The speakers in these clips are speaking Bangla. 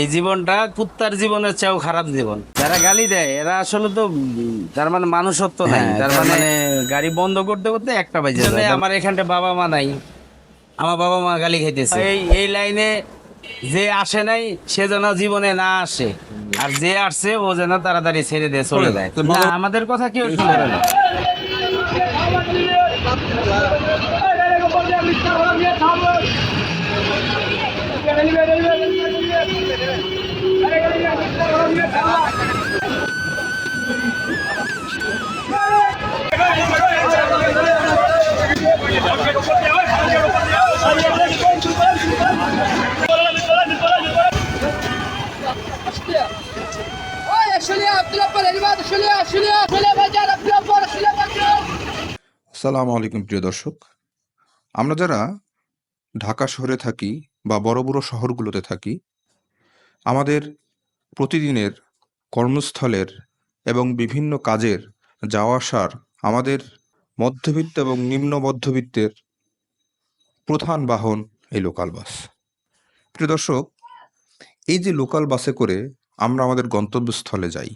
এই জীবনটা কুত্তার জীবনের চেয়েও খারাপ জীবন। যারা গালি দেয় এরা আসলে তো তার মানে মানুষত্ব নাই। হ্যাঁ, তার মানে গাড়ি বন্ধ করতে করতে একটা বাজে। আমার এখানটা বাবা মা নাই। আমার বাবা মা গালি খাইতেছে। এই এই লাইনে যে আসে নাই সে যেন জীবনে না আসে। আর যে আসছে ও যেন তাড়াতাড়ি ছেড়ে দিয়ে চলে যায় না, আমাদের কথা কেউ শুনে না। আসসালামু আলাইকুম প্রিয় দর্শক। আমরা যারা ঢাকা শহরে থাকি বা বড় বড় শহরগুলোতে থাকি, আমাদের প্রতিদিনের কর্মস্থলের এবং বিভিন্ন কাজের যাওয়া আসার আমাদের মধ্যবিত্ত এবং নিম্ন মধ্যবিত্তের প্রধান বাহন এই লোকাল বাস প্রিয় দর্শক, এই যে লোকাল বাসে করে আমরা আমাদের গন্তব্যস্থলে যাই,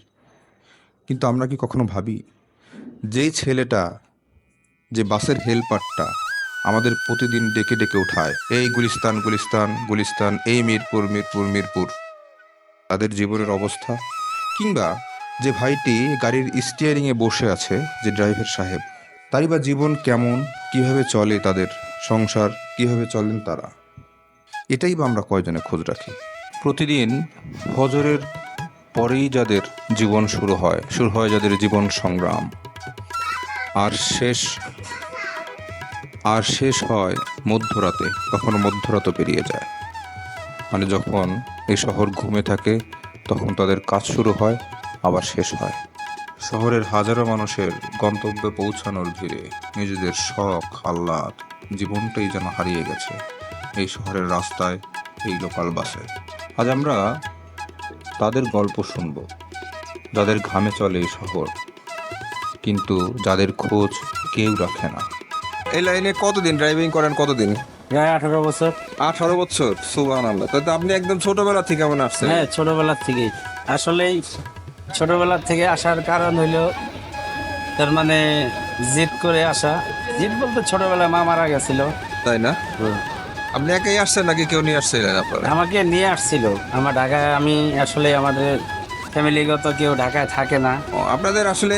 কিন্তু আমরা কি কখনো ভাবি যেই ছেলেটা যে বাসের হেল্পারটা আমাদের প্রতিদিন ডেকে ডেকে ওঠায় এই গুলিস্তান গুলিস্তান গুলিস্তান, এই মিরপুর মিরপুর মিরপুর। তাদের জীবনের অবস্থা? কিংবা যে ভাইটি গাড়ির স্টিয়ারিংয়ে বসে আছে, যে ড্রাইভার সাহেব, তারই বা জীবন কেমন, কীভাবে চলে তাদের সংসার, কীভাবে চলেন তারা? এটাই বা আমরা কয়জনে খোঁজ রাখি? প্রতিদিন ফজরের পরেই যাদের জীবন শুরু হয় শুরু হয় যাদের জীবন সংগ্রাম। আর শেষ আর শেষ হয় মধ্যরাতে কখনো মধ্যরাতও পেরিয়ে যায়। মানে যখন এই শহর ঘুমে থাকে, তখন তাদের কাজ শুরু হয়, আবার শেষ হয়। শহরের হাজারো মানুষের গন্তব্যে পৌঁছানোর ভিড়ে নিজেদের শখ, আহ্লাদ, জীবনটাই যেন হারিয়ে গেছে এই শহরের রাস্তায়, এই লোকাল বাসে। আজ আমরা তাদের গল্প শুনব। যাদের ঘামে চলে এই শহর, কিন্তু যাদের খোঁজ কেউ রাখে না। এই লাইনে কতদিন ড্রাইভিং করেন কতদিন? প্রায় আঠারো বছর। আঠারো বছর? সুবান আল্লাহ তাহলে আপনি একদম ছোটবেলা থেকে কেমন আসছেন। হ্যাঁ ছোটবেলার থেকেই। আসলেই ছোটবেলার থেকে আসার কারণ হইল তার মানে জিদ করে আসা। জিদ বলতে ছোটবেলায় মা মারা গেছিল। তাই না? আপনি একাই আসছেন নাকি কেউ নিয়ে আসছিলেন আপনারা? আমাকে নিয়ে আসছিল। আমার ঢাকায় আমি আসলে আমাদের ফ্যামিলিগত কেউ ঢাকায় থাকে না। আপনাদের আসলে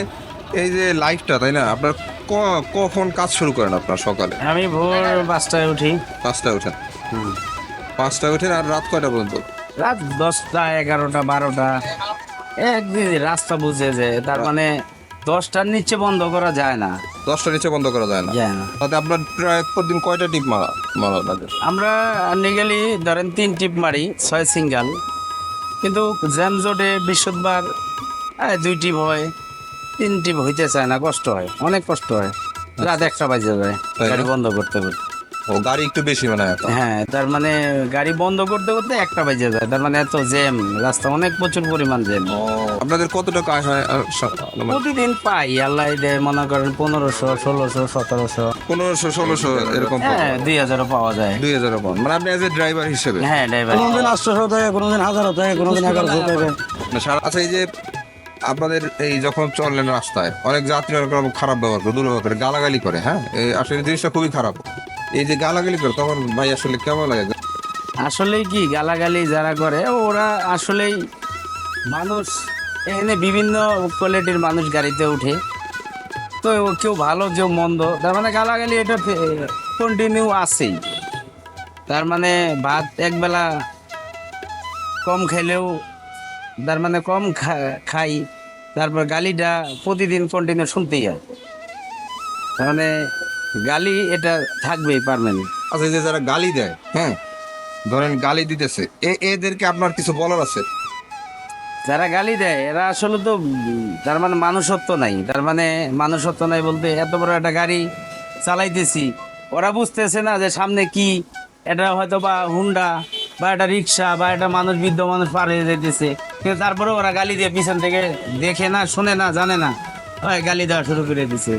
এই যে লাইফটা তাই না? আপনার কখন কাজ শুরু করেন আপনার সকালে? আমি ভোর পাঁচটায় উঠি। পাঁচটায় উঠেন পাঁচটায় উঠেন আর রাত কয়টা পর্যন্ত? রাত দশটা এগারোটা বারোটা। একদিন রাস্তা বুঝে যে তার মানে দশটার নিচে বন্ধ করা যায় না। দশটার নিচে বন্ধ করা যায় না? যায় না। তাতে আপনার প্রায় প্রতিদিন কয়টা টিপ মারা মারা আমরা নিগেলি ধরেন তিন টিপ মারি ছয় সিঙ্গাল। কিন্তু জ্যাম জোটে বৃহস্পতিবার দুই টিপ হয়। তিন টিপ হইতে চায় না কষ্ট হয় অনেক কষ্ট হয়। রাত একটা বাজে যায় গাড়ি বন্ধ করতে করতে। ও গাড়ি একটু বেশি মানে হ্যাঁ তার মানে গাড়ি বন্ধ করতে করতে একটা বাজে যায় তার মানে এত জ্যাম রাস্তা অনেক প্রচুর পরিমাণ জ্যাম। আপনাদের কত টাকা আয় হয় মানে প্রতিদিন পাই আল্লাহ দেয় মনে করেন পনেরোশো ষোলোশো সতেরোশো। পনেরোশো ষোলোশো এরকম হ্যাঁ দুই হাজারও পাওয়া যায়। দুই হাজার পাউন্ড মানে আপনি এজ এ ড্রাইভার হিসেবে? হ্যাঁ ড্রাইভার কোনোদিন আটশোশো টাকা কোনোদিন হাজারো টাকা কোনোদিন এগারোশো টাকা মানে সারা- আচ্ছা এই যে আপনাদের এই যখন চললেন রাস্তায়, অনেক যাত্রী অনেক রকম খারাপ ব্যবহার করে, দুর্ব্যবহার করে, গালাগালি করে হ্যাঁ? আসলে জিনিসটা খুবই খারাপ। এই যে গালাগালি করে, তখন ভাই আসলে কেমন লাগে? আসলে কি, গালাগালি যারা করে, ওরা আসলেই মানুষ, এখানে বিভিন্ন কোয়ালিটির মানুষ গাড়িতে উঠে। তো কেউ ভালো, কেউ মন্দ, তার মানে গালাগালি এটা কন্টিনিউ আছেই। তার মানে ভাত একবেলা কম খেলেও তার মানে কম খাই। তারপর গালিটা প্রতিদিন কন্টিনিউ শুনতেই হয়। তার মানে গালি এটা থাকবেই পারমানেন্ট আচ্ছা যে যারা গালি দেয় হ্যাঁ। ধরেন গালি দিতেছে এ- এদেরকে আপনার কিছু বলার আছে? যারা গালি দেয় এরা আসলে তো তার মানে মানুষত্ব নাই। তার মানে মানুষত্ব নাই বলতে এত বড় একটা গাড়ি চালাইতেছি। ওরা বুঝতেছে না যে সামনে কি এটা হয়তো বা হুন্ডা বা একটা রিক্সা বা একটা মানুষ বৃদ্ধ মানুষ পার হয়ে যেতেছে কিন্তু তারপরে ওরা গালি দিয়ে পিছন থেকে দেখে না শুনে না জানে না। ওই গালি দেওয়া শুরু করে দিছে।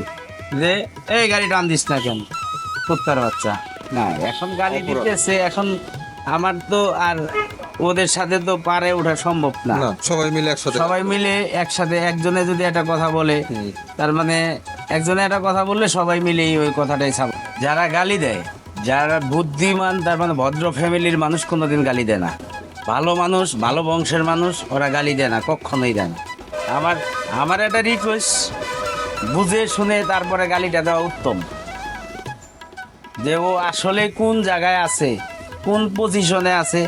যে এই গাড়ি টান দিস না কেন? কুত্তার বাচ্চা। না এখন গালি দিতেছে এখন আমার তো আর ওদের সাথে তো পারে ওঠা সম্ভব না। না সবাই মিলে একসাথে। সবাই মিলে একসাথে একজনে যদি একটা কথা বলে তার মানে একজনে একটা কথা বললে সবাই মিলেই ওই কথাটাই ছাপ যারা গালি দেয় যারা বুদ্ধিমান তার মানে ভদ্র ফ্যামিলির মানুষ কোনোদিন গালি দেয় না। ভালো মানুষ ভালো বংশের মানুষ ওরা গালি দেয় না কখনোই দেয় না। আমার আমার একটা রিকোয়েস্ট বুঝে শুনে তারপরে গালিটা দেওয়া উত্তম। যে ও আসলে কোন জায়গায় আছে কোন পজিশনে আছে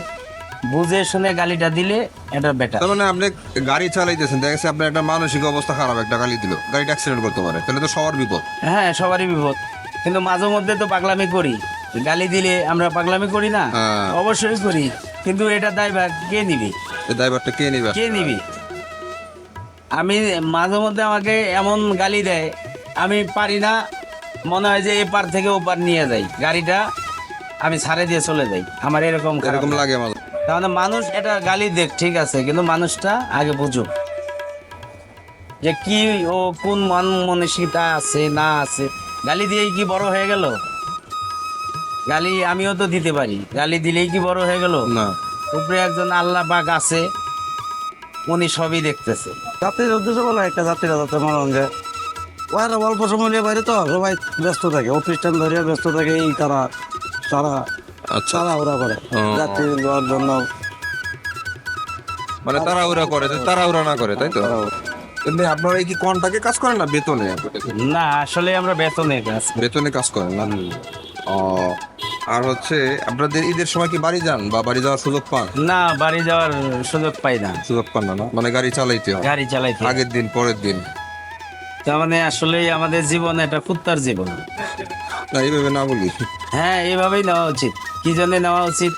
বুঝে শুনে গালিটা দিলে এটা বেটার তার মানে আপনি গাড়ি চালাইতেছেন দেখা যাচ্ছে আপনার একটা মানসিক অবস্থা খারাপ একটা গালি দিল গাড়িটা অ্যাক্সিডেন্ট করতে পারে তাহলে তো সবার বিপদ। হ্যাঁ সবারই বিপদ। কিন্তু মাঝে মধ্যে তো পাগলামি করি। গালি দিলে আমরা পাগলামি করি না? হ্যাঁ। অবশ্যই করি। কিন্তু এটা দায়ভার কে নিবি? ড্রাইভারটা কে নেবে? কে নিবি? আমি মাঝে মধ্যে আমাকে এমন গালি দেয় আমি পারি না। মনে হয় যে এপার থেকে ওপার নিয়ে যাই গাড়িটা আমি ছাড়ে দিয়ে চলে যাই। আমার এরকম এরকম লাগে তার মানে মানুষ এটা গালি দেখ ঠিক আছে কিন্তু মানুষটা আগে বুঝুক যে কি ও কোন মান মানসিকতা আছে না আছে। গালি দিয়েই কি বড় হয়ে গেল? গালি আমিও তো দিতে পারি। গালি দিলেই কি বড় হয়ে গেল? না। উপরে একজন আল্লাহ বাঘ আছে উনি সবই দেখতেছে। যাত্রীর উদ্দেশ্য বলে একটা যাত্রীরা যাতে মনে যায় ওরা অল্প সময় নিয়ে বাইরে তো সবাই ব্যস্ত থাকে অফিস টাইম ধরে ব্যস্ত থাকে এই তারা তারা আচ্ছা। তারা ওরা করে যাত্রী দেওয়ার জন্য। মানে তাড়াহুড়া করে তাড়াহুড়া না করে তাই তো? কিন্তু আপনারা এই কি কন্টাকে কাজ করেন না বেতনে? না আসলে আমরা বেতনের কাজ বেতনে কাজ করেন না? ও আর হচ্ছে আপনাদের ঈদের সময় কি বাড়ি যান বা বাড়ি যাওয়ার সুযোগ পান? না বাড়ি যাওয়ার সুযোগ পাই না। সুযোগ পান না মানে গাড়ি চালাইতে হয়। গাড়ি চালাইতে আগের দিন পরের দিন। তার মানে আসলে আমাদের জীবন এটা কুত্তার জীবন। না এইভাবে না বলি। হ্যাঁ এইভাবেই নেওয়া উচিত। কি জন্য নেওয়া উচিত?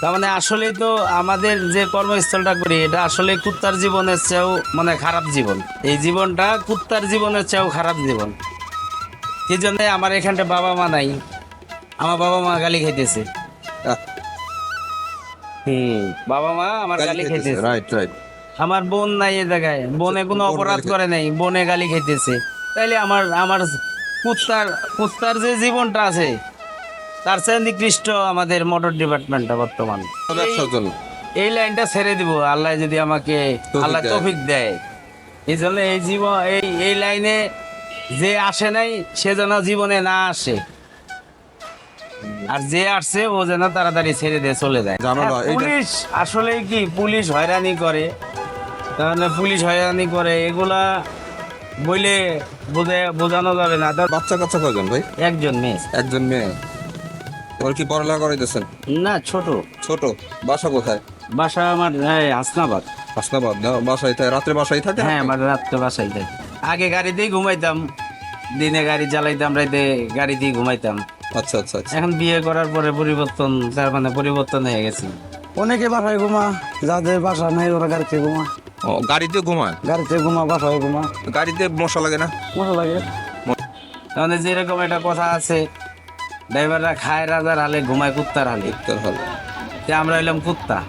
তার মানে আসলেই তো আমাদের যে কর্মস্থলটা করি এটা আসলে কুত্তার জীবনের চেয়েও মানে খারাপ জীবন। এই জীবনটা কুত্তার জীবনের চেয়েও খারাপ জীবন। কি জন্য আমার এখানটা বাবা মা নাই? আমার বাবা মা গালি খাইতেছে। হুম বাবা মা আমার গালি খাইতেছে। রাইট রাইট আমার বোন নাই এ জায়গায়। বোনে কোনো অপরাধ করে নাই বোনে গালি খাইতেছে। তাইলে আমার আমার কুত্তার কুত্তার যে জীবনটা আছে তার চেয়ে নিকৃষ্ট আমাদের মোটর ডিপার্টমেন্টটা বর্তমান। এই লাইনটা ছেড়ে দিব আল্লাহ যদি আমাকে আল্লাহ। তৌফিক দেয়। এই জন্য এই জীবন এই এই লাইনে যে আসে নাই সে যেন জীবনে না আসে। আর যে আসছে ও যেন তাড়াতাড়ি ছেড়ে দিয়ে চলে যায়। পুলিশ আসলে কি পুলিশ হয়রানি করে। তাহলে পুলিশ হয়রানি করে এগুলা বইলে বোঝে বোঝানো যাবে না। তার বাচ্চা কাচ্চা কয়জন ভাই? একজন মেয়ে। একজন মেয়ে। ওর কি পড়ালেখা করাইতেছেন? না ছোট। ছোট? বাসা কোথায়? বাসা আমার হাসনাবাদ। হাসনাবাদ না বাসায় থাকে রাত্রে বাসায় থাকে হ্যাঁ আমার রাত্রে বাসায় যাই আগে গাড়ি গাড়িতেই ঘুমাইতাম দিনে গাড়ি চালাইতাম রাইতে গাড়িতেই ঘুমাইতাম। আচ্ছা আচ্ছা আচ্ছা। এখন বিয়ে করার পরে পরিবর্তন তার মানে পরিবর্তন হয়ে গেছে। অনেকে বাসায় ঘুমা যাদের বাসা নেই ওরা গাড়িতে ঘুমা ও গাড়িতে ঘুমায়? গাড়িতে ঘুমা বাসায় ঘুমা গাড়িতে মশা লাগে না? মজা লাগে। তাহলে যেরকম একটা কথা আছে ড্রাইভাররা খায় রাজার হালে ঘুমায় কুত্তার হালে। তোর হল। তে আমরা এলাম কুত্তা।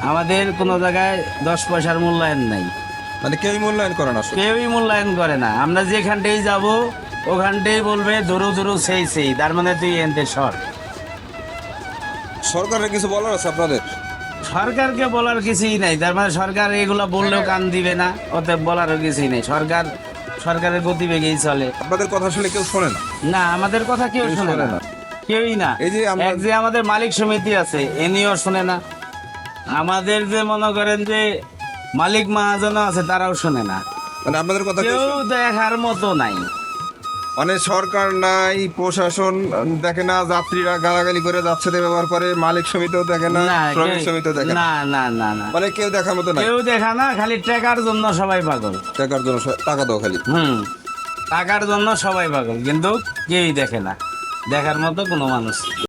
আমাদের কোনো জায়গায় দশ পয়সার মূল্যায়ন নাই। মানে কেউই মূল্যায়ন করে না কেউই মূল্যায়ন করে না। আমরা যেখানটাই যাব ওখানটাই বলবে ধরু ধরু সেই সেই। তার মানে তুই এনতে সর। সরকারের কিছু বলার আছে আপনাদের? সরকারকে বলার কিছুই নাই। তার মানে সরকার এগুলা বললেও কান দিবে না ওতে বলারও কিছুই নেই। সরকার সরকারের গতিবেগেই চলে। আপনাদের কথা শুনে কেউ শোনে না? না আমাদের কথা কেউ শোনে না। কেউই না। এই যে এক যে আমাদের মালিক সমিতি আছে এ এনিও শোনে না। আমাদের যে মনে করেন যে মালিক মহাজন আছে তারাও শোনে না। মানে আপনাদের কথা কেউ দেখার মতো নাই। মানে সরকার নাই প্রশাসন দেখে না যাত্রীরা গালাগালি করে যাচ্ছে ব্যবহার করে মালিক সমিতিও দেখে না শ্রমিক সমিতিও দেখে না। না না না মানে কেউ দেখার মতো না কেউ দেখা না খালি টাকার জন্য সবাই পাগল। টাকার জন্য টাকা দাও খালি। হুম টাকার জন্য সবাই পাগল কিন্তু কেউই দেখে না। দেখার মতো কোনো মানুষ।